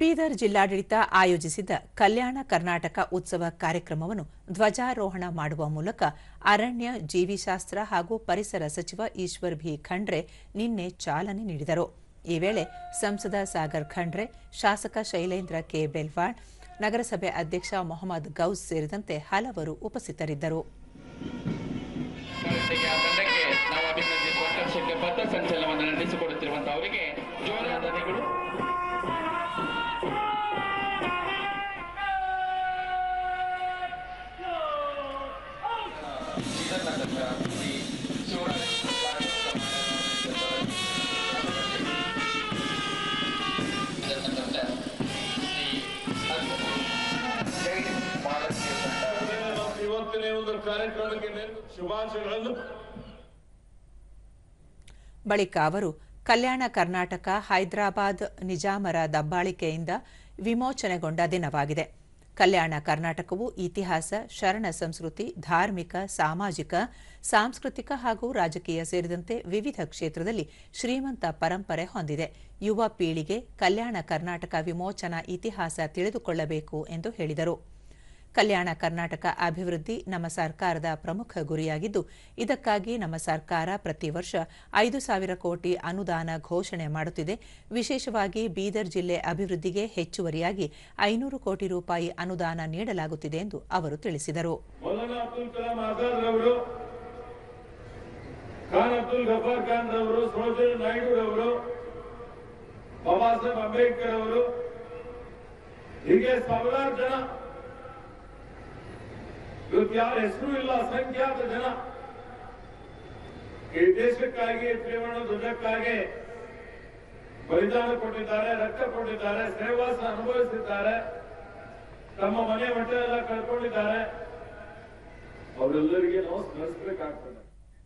ಬೀದರ್ ಜಿಲ್ಲಾಡಳಿತ ಆಯೋಜಿಸಿದ್ದ ಕಲ್ಯಾಣ ಕರ್ನಾಟಕ ಉತ್ಸವ ಕಾರ್ಯಕ್ರಮವನ್ನು ಧ್ವಜಾರೋಹಣ ಮಾಡುವ ಮೂಲಕ ಅರಣ್ಯ, ಜೀವಿಶಾಸ್ತ್ರ ಹಾಗೂ ಪರಿಸರ ಸಚಿವ ಈಶ್ವರ್ ಭಿ ಖಂಡ್ರೆ ನಿನ್ನೆ ಚಾಲನೆ ನೀಡಿದರು. ಈ ವೇಳೆ ಸಂಸದ ಸಾಗರ್ ಖಂಡ್ರೆ, ಶಾಸಕ ಶೈಲೇಂದ್ರ ಕೆ ಬೆಲ್ವಾಡ್ ನಗರಸಭೆ ಅಧ್ಯಕ್ಷ ಮೊಹಮ್ಮದ್ ಗೌಸ್ ಸೇರಿದಂತೆ ಹಲವರು ಉಪಸ್ಥಿತರಿದ್ದರು. ಬಳಿಕ ಅವರು ಕಲ್ಯಾಣ ಕರ್ನಾಟಕ ಹೈದರಾಬಾದ್ ನಿಜಾಮರ ದಬ್ಬಾಳಿಕೆಯಿಂದ ವಿಮೋಚನೆಗೊಂಡ ದಿನವಾಗಿದೆ. ಕಲ್ಯಾಣ ಕರ್ನಾಟಕವು ಇತಿಹಾಸ, ಶರಣ ಸಂಸ್ಕೃತಿ, ಧಾರ್ಮಿಕ, ಸಾಮಾಜಿಕ, ಸಾಂಸ್ಕೃತಿಕ ಹಾಗೂ ರಾಜಕೀಯ ಸೇರಿದಂತೆ ವಿವಿಧ ಕ್ಷೇತ್ರದಲ್ಲಿ ಶ್ರೀಮಂತ ಪರಂಪರೆ ಹೊಂದಿದೆ. ಯುವ ಪೀಳಿಗೆ ಕಲ್ಯಾಣ ಕರ್ನಾಟಕ ವಿಮೋಚನಾ ಇತಿಹಾಸ ತಿಳಿದುಕೊಳ್ಳಬೇಕು ಎಂದು ಹೇಳಿದರು. ಕಲ್ಯಾಣ ಕರ್ನಾಟಕ ಅಭಿವೃದ್ಧಿ ನಮ್ಮ ಸರ್ಕಾರದ ಪ್ರಮುಖ ಗುರಿಯಾಗಿದ್ದು, ಇದಕ್ಕಾಗಿ ನಮ್ಮ ಸರ್ಕಾರ ಪ್ರತಿ ವರ್ಷ ಐದು ಸಾವಿರ ಕೋಟಿ ಅನುದಾನ ಘೋಷಣೆ ಮಾಡುತ್ತಿದೆ. ವಿಶೇಷವಾಗಿ ಬೀದರ್ ಜಿಲ್ಲೆ ಅಭಿವೃದ್ಧಿಗೆ ಹೆಚ್ಚುವರಿಯಾಗಿ ಐನೂರು ಕೋಟಿ ರೂಪಾಯಿ ಅನುದಾನ ನೀಡಲಾಗುತ್ತಿದೆ ಎಂದು ಅವರು ತಿಳಿಸಿದರು. ಬಾಬಾ ಸಾಹೇಬ್ ಅಂಬೇಡ್ಕರ್ ಅವರು ಹೀಗೆ ಸಾವಿರಾರು ಜನ ಇವತ್ತು ಯಾರ ಹೆಸರು ಇಲ್ಲ ಅಸಂಖ್ಯಾತ ಜನ. ಈ ದೇಶಕ್ಕಾಗಿ, ತ್ರಿವರ್ಣ ಧ್ವಜಕ್ಕಾಗಿ ಬಲಿದಾನ ಕೊಟ್ಟಿದ್ದಾರೆ, ರಕ್ತ ಕೊಟ್ಟಿದ್ದಾರೆ ಸೇವಾಸ ಅನುಭವಿಸಿದ್ದಾರೆ. ತಮ್ಮ ಮನೆ ಮಠ ಎಲ್ಲ ಕಳ್ಕೊಂಡಿದ್ದಾರೆ. ಅವರೆಲ್ಲರಿಗೆ ನಾವು ಸ್ಮರಿಸಬೇಕಾಗ್ತದೆ.